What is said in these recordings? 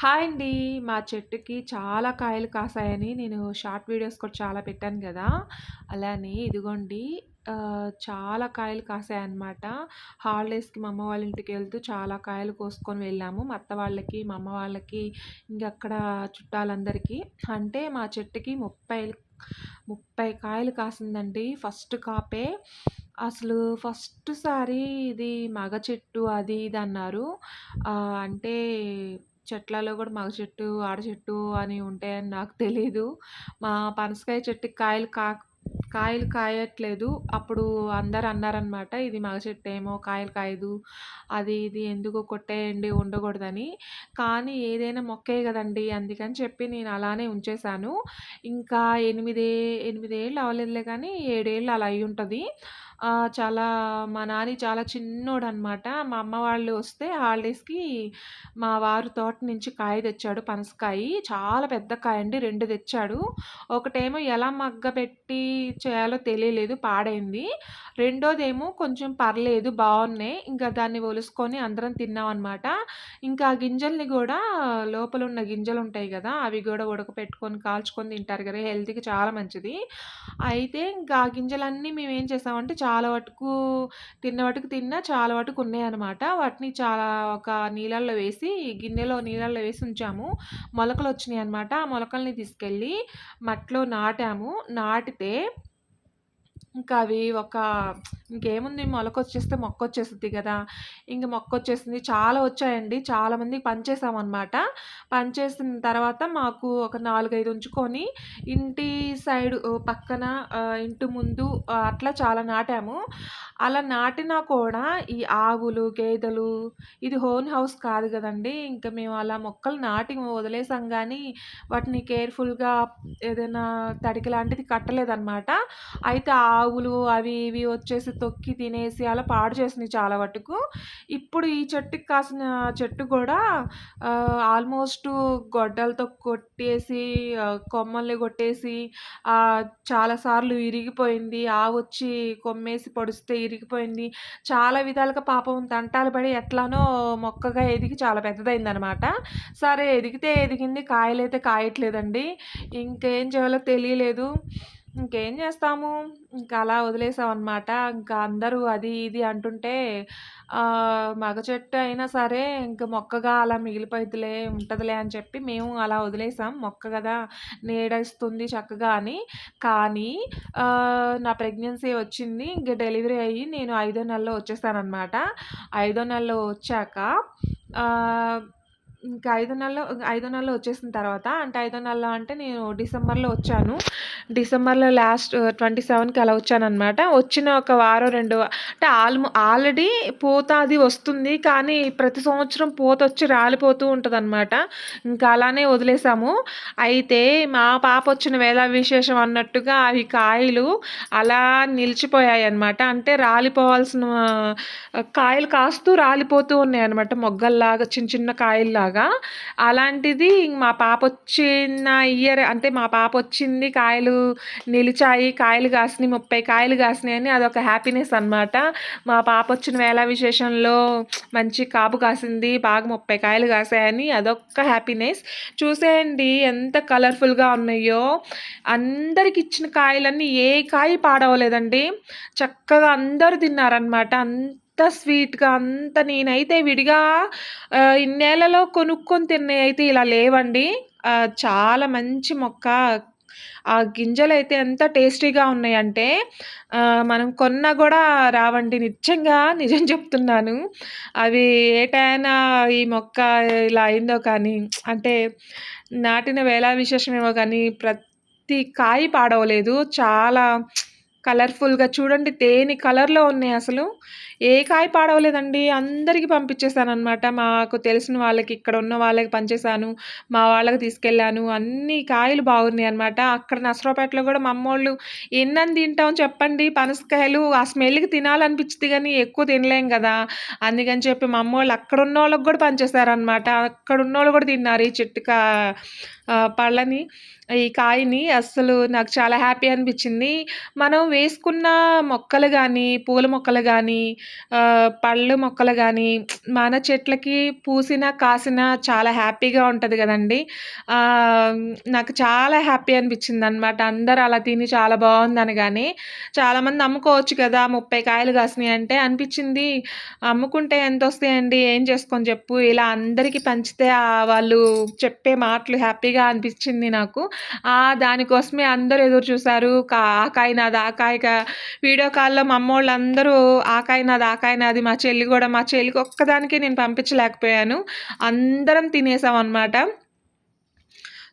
Hi అండి. మా చెట్టుకి చాలా కాయలు కాసాయని నేను షార్ట్ వీడియోస్ కూడా చాలా పెట్టాను కదా అలానే ఇదిగోండి చాలా కాయలు కాసాయన్నమాట. హాలిడేస్‌కి మా అమ్మ వాళ్ళ ఇంటికి వెళ్తూ చాలా కాయలు కోసుకొని వెళ్ళాము. మా అత్త వాళ్ళకి, మా అమ్మ వాళ్ళకి, ఇంగక్కడ చుట్టాలందరికీ. అంటే మా చెట్టుకి 30 30 కాయలు కాసిందండి. ఫస్ట్ కాపే. అసలు ఫస్ట్ సారి ఇది మగ చెట్టు అది ఇది అన్నారు. అంటే చెట్లలో కూడా మగ చెట్టు, ఆడ చెట్టు అని ఉంటాయని నాకు తెలీదు. మా పనసకాయ చెట్టుకి కాయలు కా కాయలు కాయట్లేదు. అప్పుడు అందరు అన్నారనమాట. ఇది మగ చెట్టు ఏమో కాయలు కాయదు. అది ఇది ఎందుకు కొట్టేయండి ఉండకూడదని. కానీ ఏదైనా మొక్కే కదండి అందుకని చెప్పి నేను అలానే ఉంచేశాను. ఇంకా ఎనిమిదే 8 ఏళ్ళు అవ్వలేదులే గానీ 7 ఏళ్ళు అలా ఉంటుంది చాలా మా నాని చాలా చిన్నోడనమాట. మా అమ్మ వాళ్ళు వస్తే హాలిడేస్‌కి మా వారు తోట నుంచి కాయ తెచ్చాడు పనసకాయి. చాలా పెద్ద కాయండి. 2 తెచ్చాడు. ఒకటేమో ఎలా మగ్గబెట్టి చేయాలో తెలియలేదు పాడైంది. రెండోదేమో కొంచెం పర్లేదు బావున్నాయి. ఇంకా దాన్ని ఒలుసుకొని అందరం తిన్నామనమాట. ఇంకా ఆ గింజల్ని గూడా లోపలున్న గింజలుంటాయి గదా! అవి గూడా ఉడకపెట్టుకొని, కాల్చుకొని తింటారు గదా! హెల్త్‌కి చాలా మంచిది. అయితే ఇంకా ఆ గింజలన్నీ మేమేం చేసామంటే చాలా వటుకు తిన్న వటుకు తిన్నా, చాలా వటుకు ఉన్నాయన్నమాట. వాటిని చాలా ఒక నీళ్ళల్లో వేసి గిన్నెలో నీళ్ళల్లో వేసి ఉంచాము. మొలకలు వచ్చినాయి అనమాట ఆ మొలకల్ని తీసుకెళ్ళి మట్టిలో నాటాము. నాటితే ఇంకా అవి ఒక ఇంకేముంది మొలకొచ్చేస్తే వచ్చేస్తుంది కదా ఇంక మొక్కొచ్చేసింది. చాలా వచ్చాయండి. చాలా పనిచేసామన్నమాట పనిచేసిన తర్వాత మాకు ఒక 4, 5 ఉంచుకొని ఇంటి సైడు పక్కన ఇంటి ముందు అట్లా చాలా నాటాము. అలా నాటినా కూడా ఈ ఆవులు, గేదెలు ఇది హోన్ హౌస్ కాదు కదండి ఇంకా మేము అలా మొక్కలు నాటి వదిలేసాం కానీ వాటిని కేర్‌ఫుల్‌గా ఏదైనా తడికి లాంటిది కట్టలేదన్నమాట అయితే ఆవులు అవి ఇవి వచ్చేసి తొక్కి తినేసి అలా పాడు చేసినాయి చాలా మటుకు ఇప్పుడు ఈ చెట్టుకి కాసిన చెట్టు కూడా ఆల్మోస్ట్ గొడ్డలతో కొట్టేసి కొమ్మల్ని కొట్టేసి చాలాసార్లు చాలా సార్లు ఇరిగిపోయింది. ఆవొచ్చి కొమ్మేసి పొడిస్తే ఇరిగిపోయింది. చాలా విధాలుగా పాపం తంటాలు పడి ఎట్లానో మొక్కగా ఎదిగి చాలా పెద్దదైందనమాట సరే ఎదిగితే ఎదిగింది. కాయలైతే కాయట్లేదండి. ఇంకేం చేయాలో తెలియలేదు. ఇంకేం చేస్తాము? ఇంకా అలా వదిలేసామనమాట. ఇంకా అందరూ అది ఇది అంటుంటే ఆహ్, మగ చెట్టు అయినా సరే ఇంక మొక్కగా అలా మిగిలిపోయిద్దిలే, ఉంటదిలే అని చెప్పి మేము అలా వదిలేసాం. మొక్క గదా! నీడస్తుంది చక్కగా అని. కానీ ఆహ్, నా ప్రెగ్నెన్సీ వచ్చింది. ఇంక డెలివరీ అయ్యి నేను ఐదో నెలలో వచ్చేసాననమాట. ఐదో నెలలో వచ్చాక ఆహ్, ఇంకా ఐదో నెలలో ఐదో నెలలో వచ్చేసిన తర్వాత అంటే ఐదో నెలలో అంటే నేను డిసెంబర్‌లో వచ్చాను. డిసెంబర్‌లో లాస్ట్ 27కి అలా వచ్చాననమాట. వచ్చిన ఒక వారం, రెండు అంటే ఆల్‌మో ఆల్రెడీ పూత అది వస్తుంది. కానీ ప్రతి సంవత్సరం పూతొచ్చి రాలిపోతూ ఉంటుందన్నమాట ఇంకా అలానే వదిలేసాము. అయితే మా పాప వచ్చిన వేళ విశేషం అన్నట్టుగా అవి కాయలు అలా నిలిచిపోయాయి అనమాట అంటే రాలిపోవాల్సిన కాయలు కాస్తూ రాలిపోతూ ఉన్నాయి అనమాట మొగ్గల్లాగా చిన్న చిన్న కాయల్లాగా. అలాంటిది మా పాప వచ్చిన ఇయర్ అంటే మా పాప వచ్చింది కాయలు నిలిచాయి. కాయలు కాసినాయి. 30 కాయలు కాసినాయి అని అదొక హ్యాపీనెస్ అనమాట. మా పాప వచ్చిన వేళ విశేషంలో మంచి కాపు కాసింది. బాగా 30 కాయలు కాసాయని అదొక్క హ్యాపీనెస్. చూసేయండి ఎంత కలర్‌ఫుల్‌గా ఉన్నాయో. అందరికి ఇచ్చిన కాయలన్నీ ఏ కాయ పాడవలేదండి. చక్కగా అందరూ తిన్నారనమాట. అంత స్వీట్‌గా అంత నేనైతే విడిగా ఆహ్, ఇన్నేళ్ళలో కొనుక్కొని అయితే ఇలా లేవండి. చాలా మంచి మొక్క. ఆ గింజలు అయితే ఎంత టేస్టీగా ఉన్నాయంటే మనం కొన్నా కూడా రావండి. నిజంగా నిజం చెప్తున్నాను. అవి ఏటైనా ఈ మొక్క ఇలా అయిందో కానీ అంటే నాటిన వేళ విశేషమేమో కానీ ప్రతి కాయ పాడవలేదు. చాలా కలర్‌ఫుల్‌గా చూడండి తేని కలర్‌లో ఉన్నాయి అసలు ఏ కాయ పాడవలేదండి. అందరికి పంపించేసాననమాట. మాకు తెలిసిన వాళ్ళకి, ఇక్కడ ఉన్న వాళ్ళకి పంచేసాను. మా వాళ్ళకి తీసుకెళ్ళాను. అన్ని కాయలు బాగున్నాయి అనమాట అక్కడ నసరాపేటలో కూడా మా అమ్మోళ్ళు ఎన్నని తింటాం చెప్పండి పనసకాయలు. ఆ స్మెల్‌కి తినాలనిపించింది కానీ ఎక్కువ తినలేం కదా అందుకని చెప్పి మా అమ్మోళ్ళు పనిచేశారనమాట అక్కడ ఉన్న అక్కడున్నోళ్ళు కూడా తిన్నారు ఈ చెట్టు కా పళ్ళని, ఈ కాయని. అస్సలు నాకు చాలా హ్యాపీ అనిపించింది మనం వేసుకున్న మొక్కలు కానీ పూల మొక్కలు కానీ పళ్ళు మొక్కలు కానీ మన చెట్లకి పూసిన, కాసిన చాలా హ్యాపీగా ఉంటుంది కదండి నాకు చాలా హ్యాపీ అనిపిచ్చిందనమాట. అందరూ అలా తిని చాలా బాగుందని కానీ చాలామంది అమ్ముకోవచ్చు కదా! 30 కాయలు కాసినాయి అంటే అనిపించింది అమ్ముకుంటే ఎంత వస్తాయండి ఏం చేసుకొని చెప్పు ఇలా అందరికీ పంచితే వాళ్ళు చెప్పే మాటలు హ్యాపీగా అనిపించింది నాకు. ఆ! దానికోసమే అందరూ ఎదురు చూశారు కా ఆ కాయ నాది, ఆ కాయ వీడియో కాల్‌లో మా అమ్మోళ్ళందరూ ఆ కాయ నాది, ఆ మా చెల్లి కూడా మా చెల్లికి ఒక్కదానికే నేను పంపించలేకపోయాను. అందరం తినేసాం అనమాట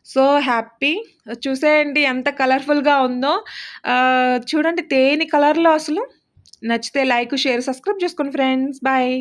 సో హ్యాపీ. చూసేయండి ఎంత కలర్‌ఫుల్‌గా ఉందో. చూడండి తేని కలర్‌లో అసలు. నచ్చితే లైక్, షేర్, సబ్స్క్రైబ్ చేసుకోండి ఫ్రెండ్స్. బాయ్.